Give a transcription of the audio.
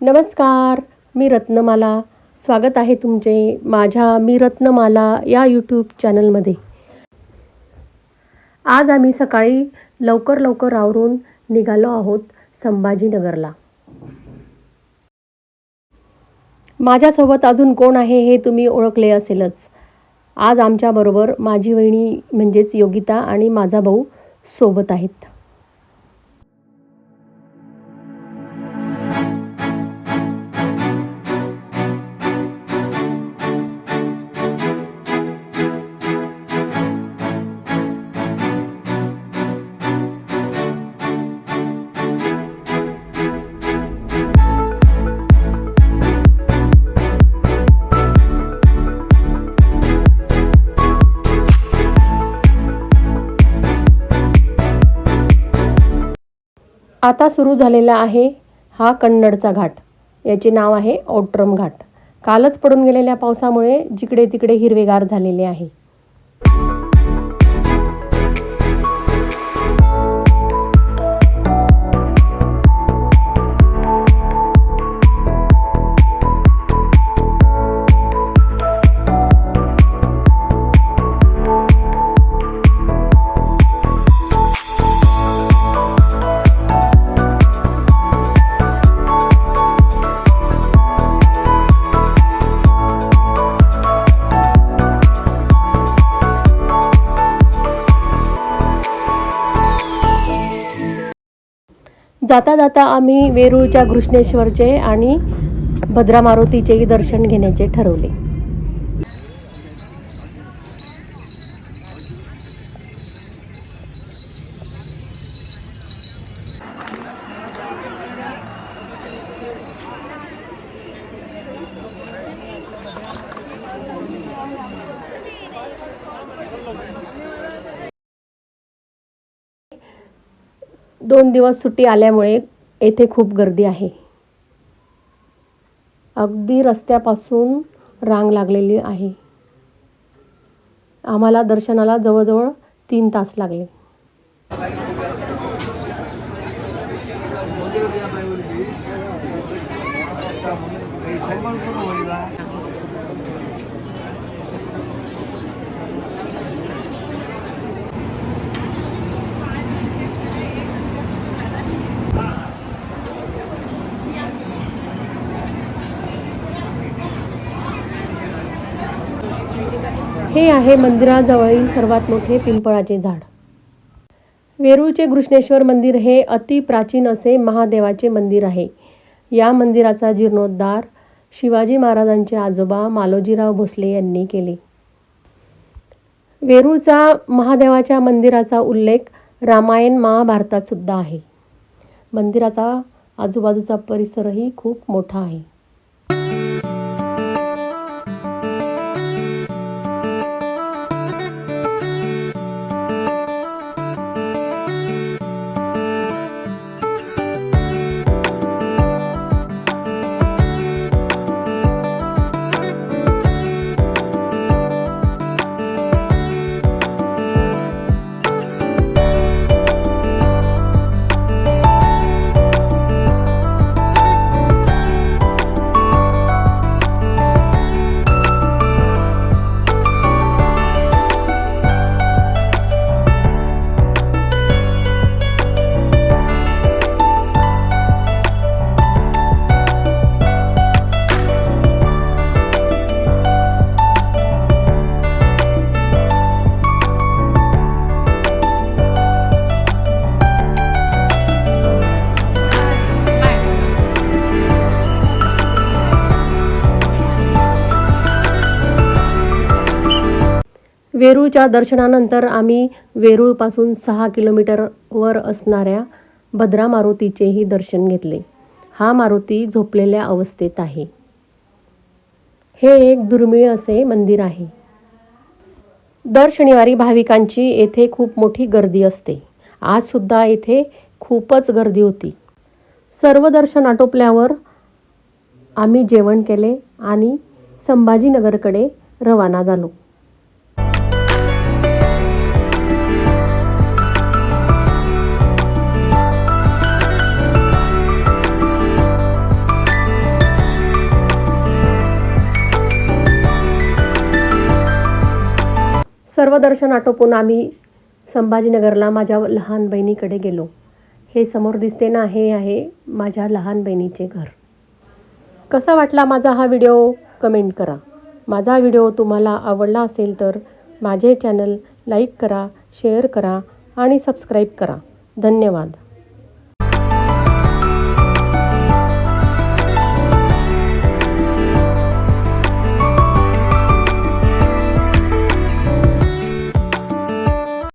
नमस्कार मी रत्नमाला. स्वागत आहे तुमचे माझ्या मी रत्नमाला या यूट्यूब चॅनलमध्ये आज आम्ही सकाळी लवकर लवकर आवरून निघालो आहोत संभाजीनगरला. माझ्यासोबत अजून कोण आहे हे तुम्ही ओळखले असेलच. आज आमच्याबरोबर माझी वहिणी म्हणजेच योगिता आणि माझा भाऊ सोबत आहेत. आता सुरू झालेला आहे हा कन्नडचा घाट. याचे नाव आहे ओट्रम घाट. कालच पडून गेलेल्या पावसामुळे जिकडे तिकडे हिरवेगार झालेले आहे. जाता जाता आम्ही वेरूळच्या घृष्णेश्वरचे आणि भद्रा मारुतीचेही दर्शन घेण्याचे ठरवले. दोन दिवस सुट्टी आल्यामुळे येथे खूप गर्दी आहे. अगदी रस्त्यापासून रांग लागलेली आहे. आम्हाला दर्शनाला जवळजवळ तीन तास लागले. हे आहे मंदिराजवळील सर्वात मोठे पिंपळाचे झाड. वेरूळचे घृष्णेश्वर मंदिर हे अति प्राचीन असे महादेवाचे मंदिर आहे. या मंदिराचा जीर्णोद्धार शिवाजी महाराजांचे आजोबा मालोजीराव भोसले यांनी केले. वेरूळचा महादेवाच्या मंदिराचा उल्लेख रामायण महाभारतात सुद्धा आहे. मंदिराचा आजूबाजूचा परिसरही खूप मोठा आहे. वेरूळच्या दर्शनानंतर आम्ही वेरूळपासून सहा किलोमीटरवर असणाऱ्या भद्रा मारुतीचेही दर्शन घेतले. हा मारुती झोपलेल्या अवस्थेत आहे. हे एक दुर्मिळ असे मंदिर आहे. दर शनिवारी भाविकांची येथे खूप मोठी गर्दी असते. आजसुद्धा येथे खूपच गर्दी होती. सर्व दर्शन आटोपल्यावर आम्ही जेवण केले आणि संभाजीनगरकडे रवाना झालो. सर्व दर्शन आटोपून आम्ही संभाजीनगरला माझ्या लहान बहिणीकडे गेलो. हे समोर दिसते ना हे आहे माझ्या लहान बहिणीचे घर. कसा वाटला माझा हा व्हिडिओ? कमेंट करा. माझा व्हिडिओ तुम्हाला आवडला असेल तर माझे चॅनल लाईक करा शेअर करा आणि सबस्क्राईब करा. धन्यवाद.